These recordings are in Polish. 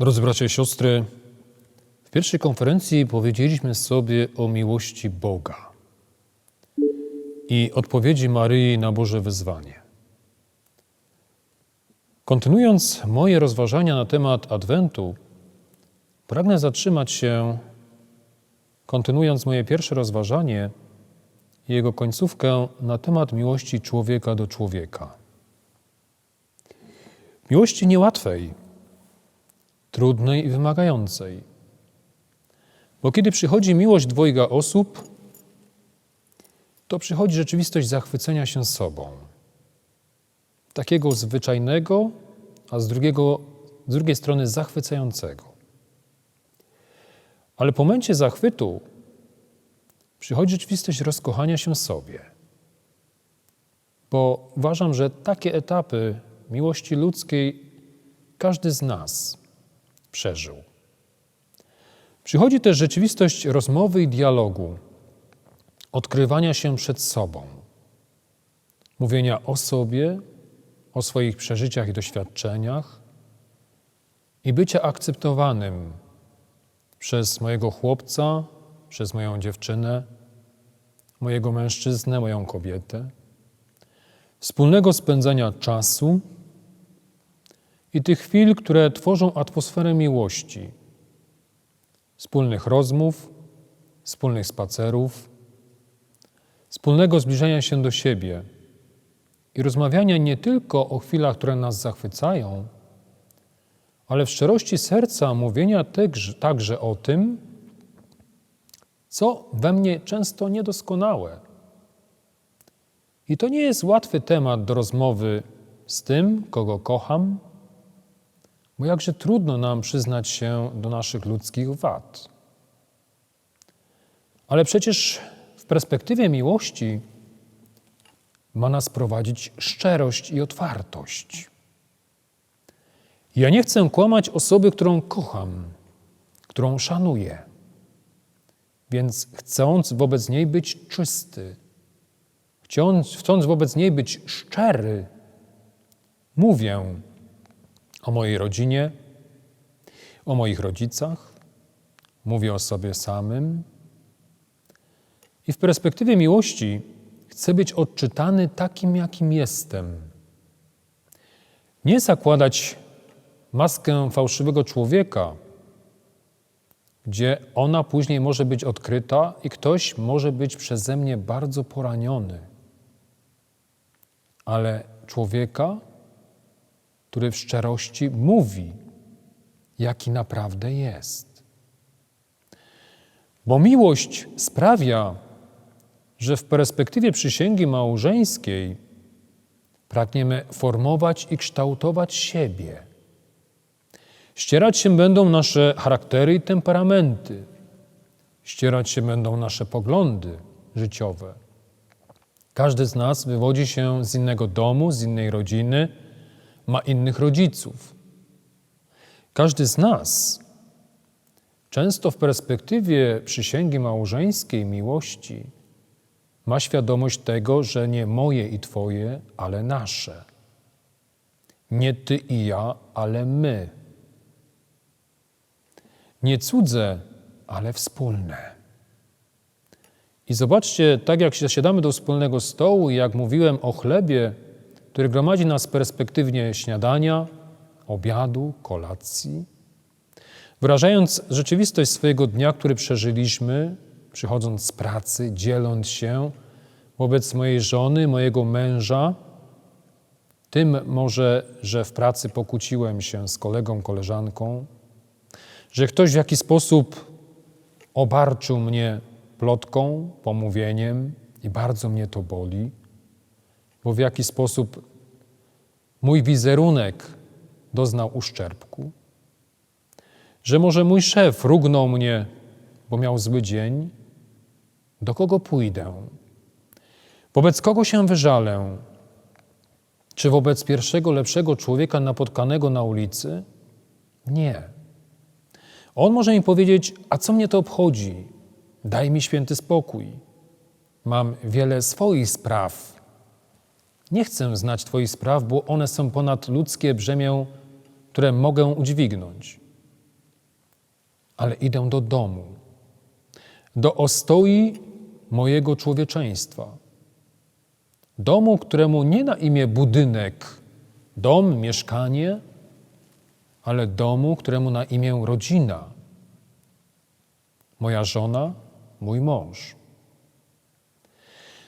Drodzy bracia i siostry, w pierwszej konferencji powiedzieliśmy sobie o miłości Boga i odpowiedzi Maryi na Boże wyzwanie. Kontynuując moje rozważania na temat Adwentu, pragnę zatrzymać się, kontynuując moje pierwsze rozważanie i jego końcówkę na temat miłości człowieka do człowieka. Miłości niełatwej, trudnej i wymagającej. Bo kiedy przychodzi miłość dwojga osób, to przychodzi rzeczywistość zachwycenia się sobą. Takiego zwyczajnego, a z, drugiego, z drugiej strony zachwycającego. Ale po momencie zachwytu przychodzi rzeczywistość rozkochania się sobie. Bo uważam, że takie etapy miłości ludzkiej każdy z nas przeżył. Przychodzi też rzeczywistość rozmowy i dialogu, odkrywania się przed sobą, mówienia o sobie, o swoich przeżyciach i doświadczeniach i bycia akceptowanym przez mojego chłopca, przez moją dziewczynę, mojego mężczyznę, moją kobietę, wspólnego spędzania czasu i tych chwil, które tworzą atmosferę miłości, wspólnych rozmów, wspólnych spacerów, wspólnego zbliżania się do siebie i rozmawiania nie tylko o chwilach, które nas zachwycają, ale w szczerości serca mówienia także, o tym, co we mnie często niedoskonałe. I to nie jest łatwy temat do rozmowy z tym, kogo kocham, bo jakże trudno nam przyznać się do naszych ludzkich wad. Ale przecież w perspektywie miłości ma nas prowadzić szczerość i otwartość. Ja nie chcę kłamać osoby, którą kocham, którą szanuję. Więc chcąc wobec niej być czysty, chcąc, chcąc wobec niej być szczery, mówię o mojej rodzinie, o moich rodzicach, mówię o sobie samym. I w perspektywie miłości chcę być odczytany takim, jakim jestem. Nie zakładać maskę fałszywego człowieka, gdzie ona później może być odkryta i ktoś może być przeze mnie bardzo poraniony. Ale człowieka, który w szczerości mówi, jaki naprawdę jest. Bo miłość sprawia, że w perspektywie przysięgi małżeńskiej pragniemy formować i kształtować siebie. Ścierać się będą nasze charaktery i temperamenty. Ścierać się będą nasze poglądy życiowe. Każdy z nas wywodzi się z innego domu, z innej rodziny, ma innych rodziców. Każdy z nas często w perspektywie przysięgi małżeńskiej miłości ma świadomość tego, że nie moje i Twoje, ale nasze. Nie Ty i ja, ale my. Nie cudze, ale wspólne. I zobaczcie, tak jak siadamy do wspólnego stołu jak mówiłem o chlebie, który gromadzi nas perspektywnie śniadania, obiadu, kolacji, wyrażając rzeczywistość swojego dnia, który przeżyliśmy, przychodząc z pracy, dzieląc się wobec mojej żony, mojego męża, tym może, że w pracy pokłóciłem się z kolegą, koleżanką, że ktoś w jakiś sposób obarczył mnie plotką, pomówieniem i bardzo mnie to boli, bo w jakiś sposób mój wizerunek doznał uszczerbku, że może mój szef rugnął mnie, bo miał zły dzień, do kogo pójdę? Wobec kogo się wyżalę? Czy wobec pierwszego, lepszego człowieka napotkanego na ulicy? Nie. On może mi powiedzieć: A co mnie to obchodzi? Daj mi święty spokój. Mam wiele swoich spraw. Nie chcę znać Twoich spraw, bo one są ponad ludzkie brzemię, które mogę udźwignąć. ale idę do domu, do ostoi mojego człowieczeństwa. Domu, któremu nie na imię budynek, dom, mieszkanie, ale domu, któremu na imię rodzina. Moja żona, mój mąż.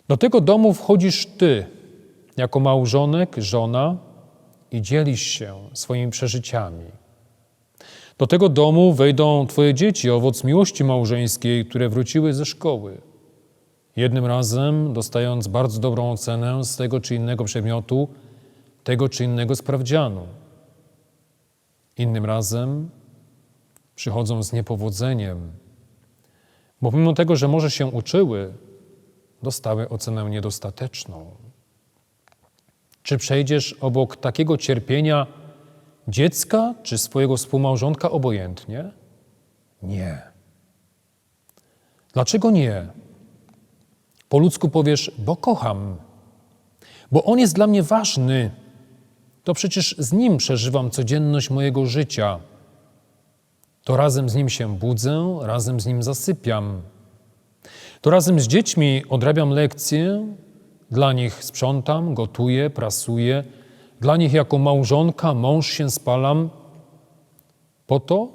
Do tego domu wchodzisz ty, jako małżonek, żona i dzielisz się swoimi przeżyciami. Do tego domu wejdą Twoje dzieci, owoc miłości małżeńskiej, które wróciły ze szkoły. Jednym razem dostając bardzo dobrą ocenę z tego czy innego przedmiotu, tego czy innego sprawdzianu. Innym razem przychodzą z niepowodzeniem, bo pomimo tego, że może się uczyły, dostały ocenę niedostateczną. Czy przejdziesz obok takiego cierpienia dziecka czy swojego współmałżonka obojętnie? Nie. Dlaczego nie? Po ludzku powiesz, bo kocham, bo on jest dla mnie ważny. To przecież z nim przeżywam codzienność mojego życia. To razem z nim się budzę, razem z nim zasypiam. To razem z dziećmi odrabiam lekcje, dla nich sprzątam, gotuję, prasuję, dla nich jako małżonka, mąż się spalam, po to,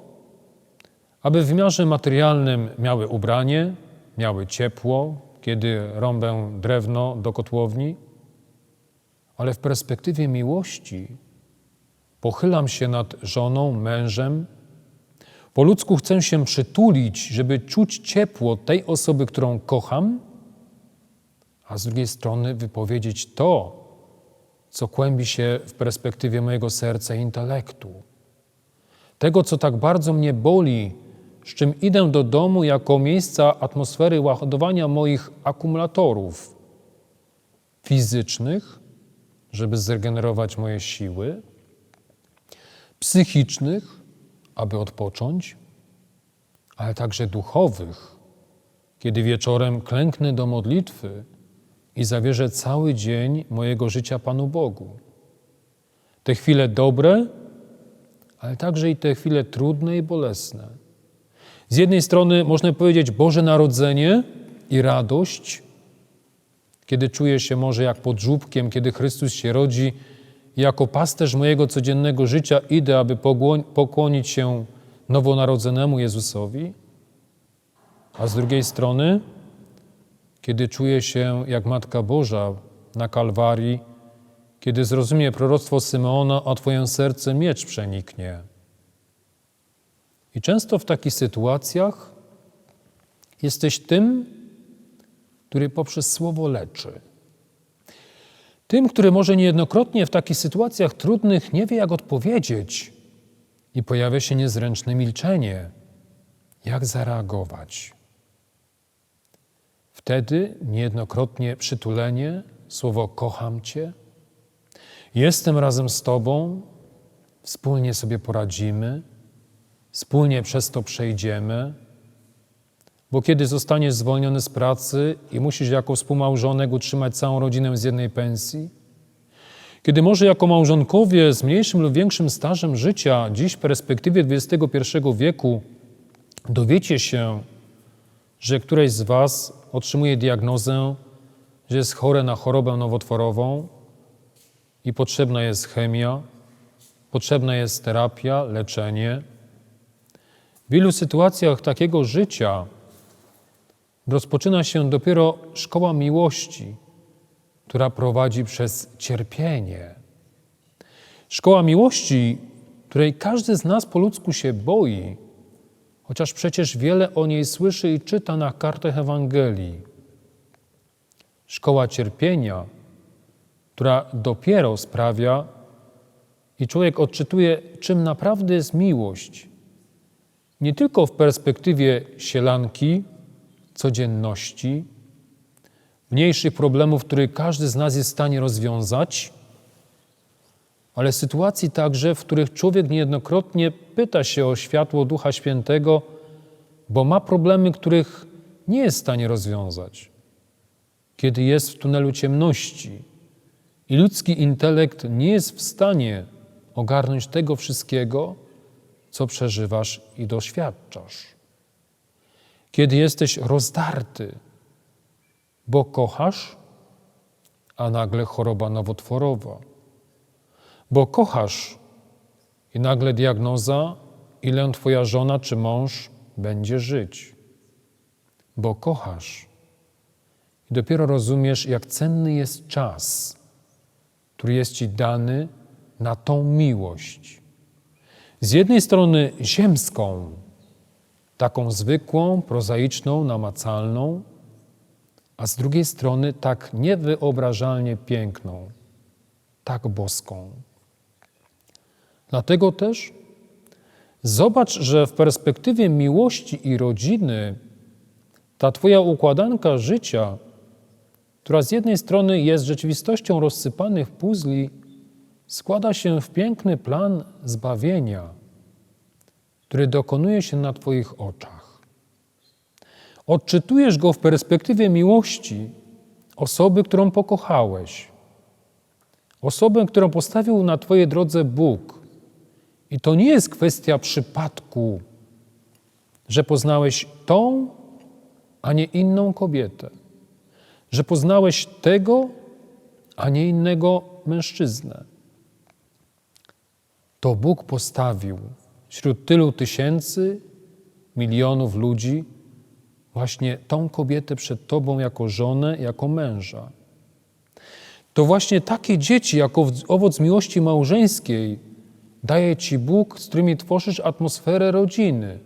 aby w wymiarze materialnym miały ubranie, miały ciepło, kiedy rąbę drewno do kotłowni, ale w perspektywie miłości pochylam się nad żoną, mężem. Po ludzku chcę się przytulić, żeby czuć ciepło tej osoby, którą kocham, a z drugiej strony wypowiedzieć to, co kłębi się w perspektywie mojego serca i intelektu. Tego, co tak bardzo mnie boli, z czym idę do domu jako miejsca atmosfery ładowania moich akumulatorów fizycznych, żeby zregenerować moje siły, psychicznych, aby odpocząć, ale także duchowych, kiedy wieczorem klęknę do modlitwy i zawierzę cały dzień mojego życia Panu Bogu. Te chwile dobre, ale także i te chwile trudne i bolesne. Z jednej strony można powiedzieć Boże Narodzenie i radość, kiedy czuję się może jak pod żubkiem, kiedy Chrystus się rodzi jako pasterz mojego codziennego życia idę, aby pokłonić się nowonarodzonemu Jezusowi, a z drugiej strony, kiedy czuję się jak Matka Boża na Kalwarii, kiedy zrozumie proroctwo Symeona, a Twoje serce miecz przeniknie. I często w takich sytuacjach jesteś tym, który poprzez słowo leczy. Tym, który może niejednokrotnie w takich sytuacjach trudnych nie wie, jak odpowiedzieć, i pojawia się niezręczne milczenie. Jak zareagować? Wtedy niejednokrotnie przytulenie, słowo kocham Cię, jestem razem z Tobą, wspólnie sobie poradzimy, wspólnie przez to przejdziemy, bo kiedy zostaniesz zwolniony z pracy i musisz jako współmałżonek utrzymać całą rodzinę z jednej pensji, kiedy może jako małżonkowie z mniejszym lub większym stażem życia, dziś w perspektywie XXI wieku, dowiecie się, że któreś z Was otrzymuje diagnozę, że jest chore na chorobę nowotworową i potrzebna jest chemia, potrzebna jest terapia, leczenie. W wielu sytuacjach takiego życia rozpoczyna się dopiero szkoła miłości, która prowadzi przez cierpienie. Szkoła miłości, której każdy z nas po ludzku się boi, chociaż przecież wiele o niej słyszy i czyta na kartach Ewangelii. Szkoła cierpienia, która dopiero sprawia, i człowiek odczytuje, czym naprawdę jest miłość. Nie tylko w perspektywie sielanki, codzienności, mniejszych problemów, które każdy z nas jest w stanie rozwiązać, ale sytuacji także, w których człowiek niejednokrotnie pyta się o światło Ducha Świętego, bo ma problemy, których nie jest w stanie rozwiązać. Kiedy jest w tunelu ciemności i ludzki intelekt nie jest w stanie ogarnąć tego wszystkiego, co przeżywasz i doświadczasz. kiedy jesteś rozdarty, bo kochasz, a nagle choroba nowotworowa. Bo kochasz i nagle diagnoza, ile twoja żona czy mąż będzie żyć. Bo kochasz. I dopiero rozumiesz, jak cenny jest czas, który jest ci dany na tą miłość. Z jednej strony ziemską, taką zwykłą, prozaiczną, namacalną, a z drugiej strony tak niewyobrażalnie piękną, tak boską. Dlatego też zobacz, że w perspektywie miłości i rodziny ta Twoja układanka życia, która z jednej strony jest rzeczywistością rozsypanych puzli, składa się w piękny plan zbawienia, który dokonuje się na Twoich oczach. Odczytujesz go w perspektywie miłości osoby, którą pokochałeś, osobę, którą postawił na Twojej drodze Bóg. I to nie jest kwestia przypadku, że poznałeś tą, a nie inną kobietę, że poznałeś tego, a nie innego mężczyznę. To Bóg postawił wśród tylu tysięcy, milionów ludzi właśnie tą kobietę przed Tobą jako żonę, jako męża. To właśnie takie dzieci, jako owoc miłości małżeńskiej, daje Ci Bóg, z którymi tworzysz atmosferę rodziny.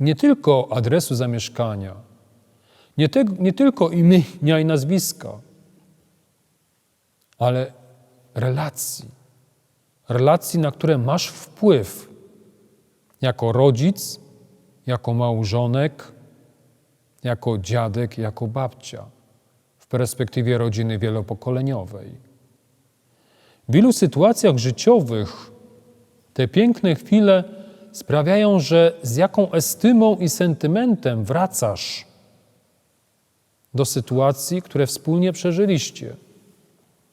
Nie tylko adresu zamieszkania, nie, te, nie tylko imienia i nazwiska, ale relacji. Relacji, na które masz wpływ jako rodzic, jako małżonek, jako dziadek, jako babcia w perspektywie rodziny wielopokoleniowej. W wielu sytuacjach życiowych te piękne chwile sprawiają, że z jaką estymą i sentymentem wracasz do sytuacji, które wspólnie przeżyliście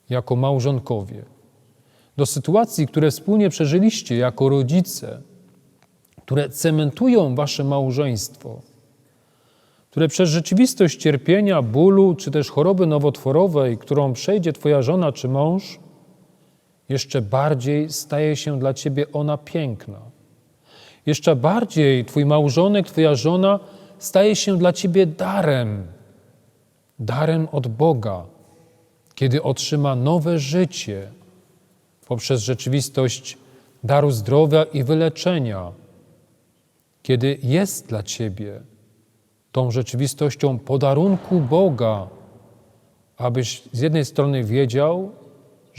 jako małżonkowie, do sytuacji, które wspólnie przeżyliście jako rodzice, które cementują wasze małżeństwo, które przez rzeczywistość cierpienia, bólu czy też choroby nowotworowej, którą przejdzie Twoja żona czy mąż, jeszcze bardziej staje się dla Ciebie ona piękna. Jeszcze bardziej Twój małżonek, Twoja żona staje się dla Ciebie darem, darem od Boga, kiedy otrzyma nowe życie poprzez rzeczywistość daru zdrowia i wyleczenia, kiedy jest dla Ciebie tą rzeczywistością podarunku Boga, abyś z jednej strony wiedział,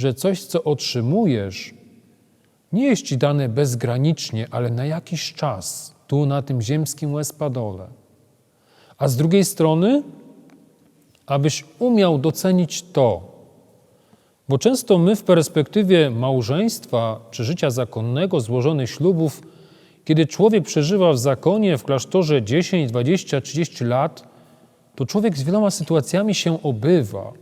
że coś, co otrzymujesz, nie jest Ci dane bezgranicznie, ale na jakiś czas, tu na tym ziemskim espadole. A z drugiej strony, abyś umiał docenić to, bo często my w perspektywie małżeństwa czy życia zakonnego, złożonych ślubów, kiedy człowiek przeżywa w zakonie, w klasztorze 10, 20, 30 lat, to człowiek z wieloma sytuacjami się obywa.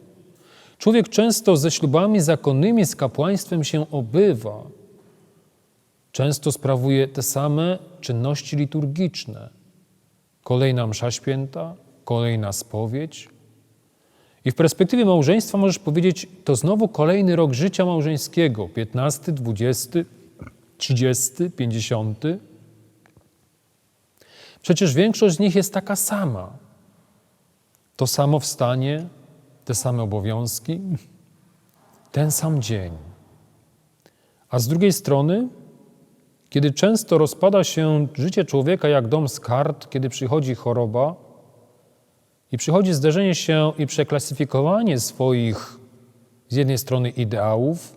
Człowiek często ze ślubami zakonnymi, z kapłaństwem się obywa. Często sprawuje te same czynności liturgiczne. Kolejna msza święta, kolejna spowiedź. I w perspektywie małżeństwa możesz powiedzieć, to znowu kolejny rok życia małżeńskiego 15, 20, 30, 50. Przecież większość z nich jest taka sama. To samo wstanie, te same obowiązki, ten sam dzień. A z drugiej strony, kiedy często rozpada się życie człowieka jak dom z kart, kiedy przychodzi choroba i przychodzi zderzenie się i przeklasyfikowanie swoich z jednej strony ideałów,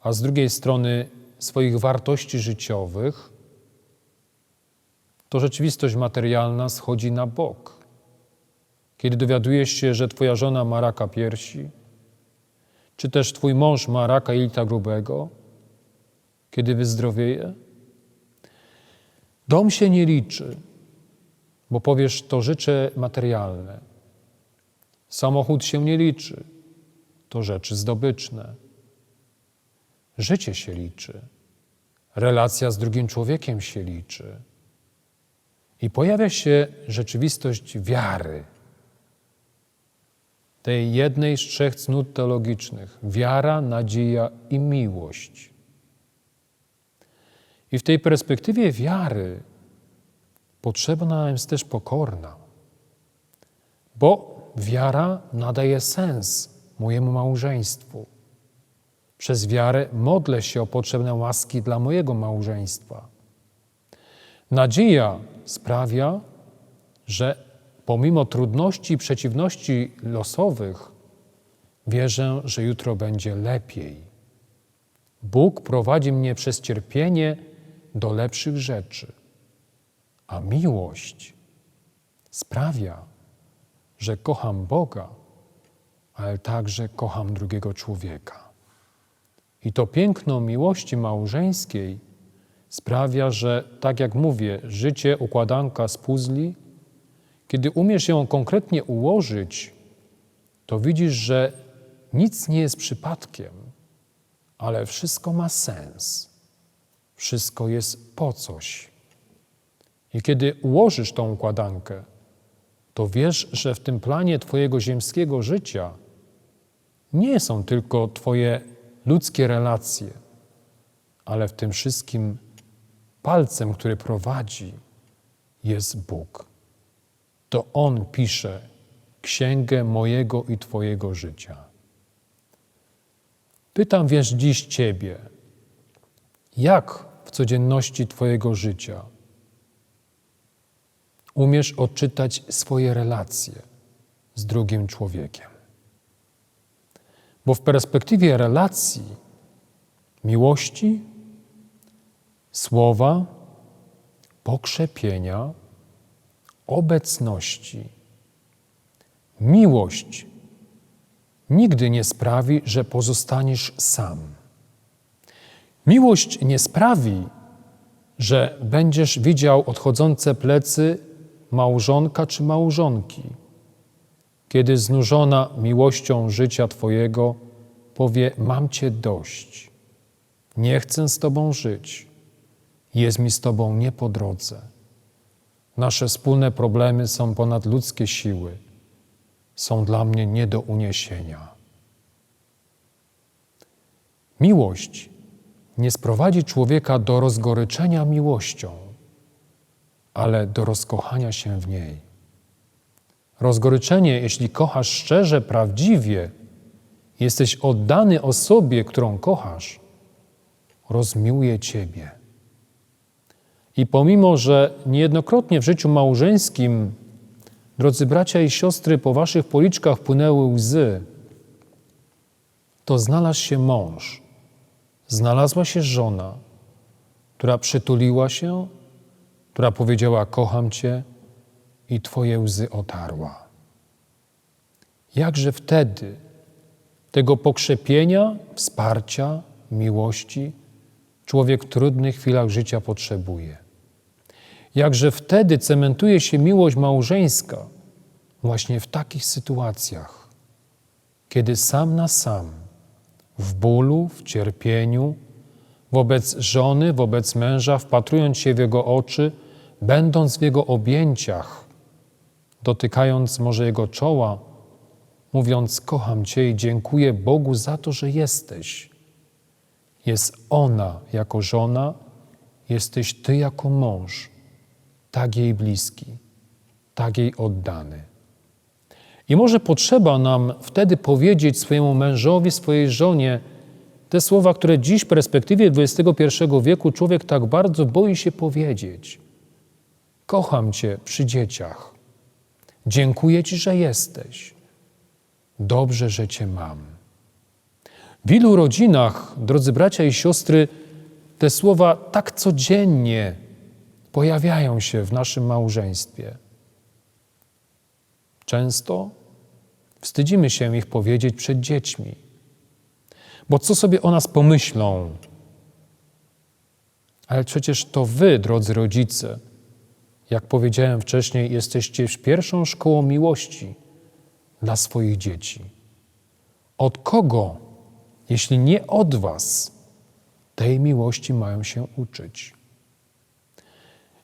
a z drugiej strony swoich wartości życiowych, to rzeczywistość materialna schodzi na bok. Kiedy dowiadujesz się, że twoja żona ma raka piersi, czy też twój mąż ma raka jelita grubego, kiedy wyzdrowieje, dom się nie liczy, bo powiesz, to życie materialne. Samochód się nie liczy, to rzeczy zdobyczne. Życie się liczy, relacja z drugim człowiekiem się liczy. I pojawia się rzeczywistość wiary. Tej jednej z trzech cnót teologicznych: wiara, nadzieja i miłość. I w tej perspektywie wiary potrzebna nam jest też pokorna, bo wiara nadaje sens mojemu małżeństwu. Przez wiarę modlę się o potrzebne łaski dla mojego małżeństwa. Nadzieja sprawia, że pomimo trudności i przeciwności losowych, wierzę, że jutro będzie lepiej. Bóg prowadzi mnie przez cierpienie do lepszych rzeczy, a miłość sprawia, że kocham Boga, ale także kocham drugiego człowieka. I to piękno miłości małżeńskiej sprawia, że, tak jak mówię, życie układanka z puzli, kiedy umiesz ją konkretnie ułożyć, to widzisz, że nic nie jest przypadkiem, ale wszystko ma sens. Wszystko jest po coś. I kiedy ułożysz tą układankę, to wiesz, że w tym planie Twojego ziemskiego życia nie są tylko Twoje ludzkie relacje, ale w tym wszystkim palcem, który prowadzi, jest Bóg. To On pisze księgę mojego i Twojego życia. Pytam więc dziś Ciebie, jak w codzienności Twojego życia umiesz odczytać swoje relacje z drugim człowiekiem? Bo w perspektywie relacji, miłości, słowa, pokrzepienia, obecności, miłość nigdy nie sprawi, że pozostaniesz sam. Miłość nie sprawi, że będziesz widział odchodzące plecy małżonka czy małżonki, kiedy znużona miłością życia Twojego powie: Mam Cię dość, nie chcę z Tobą żyć, jest mi z Tobą nie po drodze. Nasze wspólne problemy są ponad ludzkie siły, są dla mnie nie do uniesienia. Miłość nie sprowadzi człowieka do rozgoryczenia miłością, ale do rozkochania się w niej. Rozgoryczenie, jeśli kochasz szczerze, prawdziwie, jesteś oddany osobie, którą kochasz, rozmiłuje Ciebie. I pomimo, że niejednokrotnie w życiu małżeńskim, drodzy bracia i siostry, po Waszych policzkach płynęły łzy, to znalazł się mąż, znalazła się żona, która przytuliła się, która powiedziała: Kocham Cię i Twoje łzy otarła. Jakże wtedy tego pokrzepienia, wsparcia, miłości człowiek w trudnych chwilach życia potrzebuje. Jakże wtedy cementuje się miłość małżeńska właśnie w takich sytuacjach, kiedy sam na sam, w bólu, w cierpieniu, wobec żony, wobec męża, wpatrując się w jego oczy, będąc w jego objęciach, dotykając może jego czoła, mówiąc: Kocham Cię i dziękuję Bogu za to, że jesteś. Jest ona jako żona, jesteś Ty jako mąż, tak jej bliski, tak jej oddany. I może potrzeba nam wtedy powiedzieć swojemu mężowi, swojej żonie te słowa, które dziś w perspektywie XXI wieku człowiek tak bardzo boi się powiedzieć. Kocham Cię przy dzieciach. Dziękuję Ci, że jesteś. Dobrze, że Cię mam. W wielu rodzinach, drodzy bracia i siostry, te słowa tak codziennie pojawiają się w naszym małżeństwie. Często wstydzimy się ich powiedzieć przed dziećmi, bo co sobie o nas pomyślą? Ale przecież to wy, drodzy rodzice, jak powiedziałem wcześniej, jesteście pierwszą szkołą miłości dla swoich dzieci. Od kogo, jeśli nie od Was, tej miłości mają się uczyć?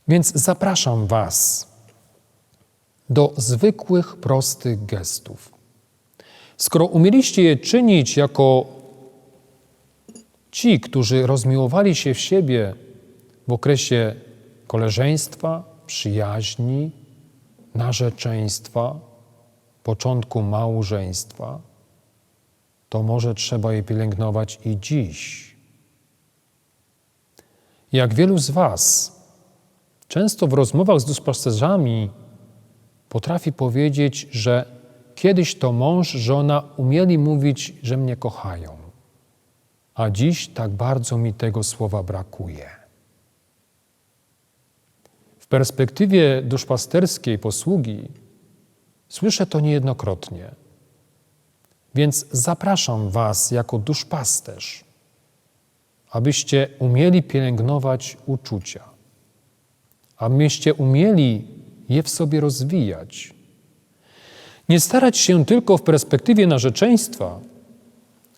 Więc zapraszam Was do zwykłych, prostych gestów. Skoro umieliście je czynić jako ci, którzy rozmiłowali się w siebie w okresie koleżeństwa, przyjaźni, narzeczeństwa, początku małżeństwa, to może trzeba je pielęgnować i dziś. Jak wielu z Was często w rozmowach z duszpasterzami potrafi powiedzieć, że kiedyś to mąż, żona umieli mówić, że mnie kochają, a dziś tak bardzo mi tego słowa brakuje. W perspektywie duszpasterskiej posługi słyszę to niejednokrotnie. Więc zapraszam Was jako duszpasterz, abyście umieli pielęgnować uczucia, abyście umieli je w sobie rozwijać. Nie starać się tylko w perspektywie narzeczeństwa,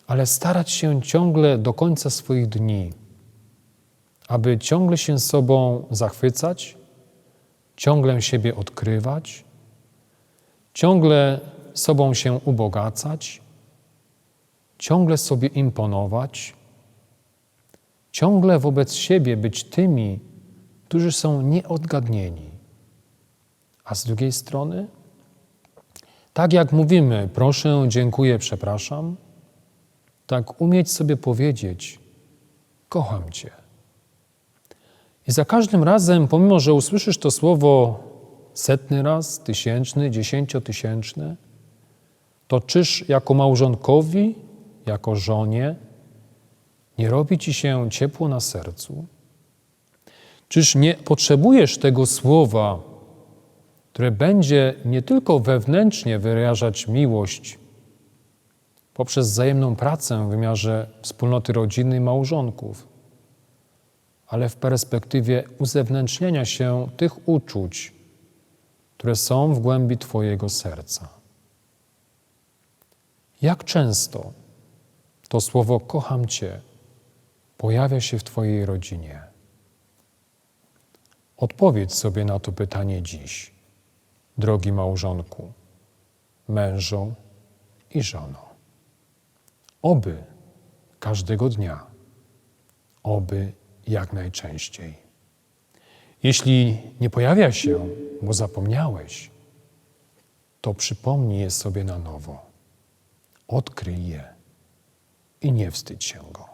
ale starać się ciągle do końca swoich dni, aby ciągle się sobą zachwycać, ciągle siebie odkrywać, ciągle sobą się ubogacać, ciągle sobie imponować, ciągle wobec siebie być tymi, którzy są nieodgadnieni. A z drugiej strony, tak jak mówimy, proszę, dziękuję, przepraszam, tak umieć sobie powiedzieć, kocham Cię. I za każdym razem, pomimo że usłyszysz to słowo setny raz, tysięczny, dziesięciotysięczny, to czyż jako małżonkowi, jako żonie, nie robi ci się ciepło na sercu? Czyż nie potrzebujesz tego słowa, które będzie nie tylko wewnętrznie wyrażać miłość poprzez wzajemną pracę w wymiarze wspólnoty rodziny i małżonków, ale w perspektywie uzewnętrzniania się tych uczuć, które są w głębi Twojego serca. Jak często to słowo kocham Cię pojawia się w Twojej rodzinie? Odpowiedz sobie na to pytanie dziś, drogi małżonku, mężu i żono. Oby każdego dnia, oby jak najczęściej. Jeśli nie pojawia się, bo zapomniałeś, to przypomnij je sobie na nowo. Odkryj je i nie wstydź się go.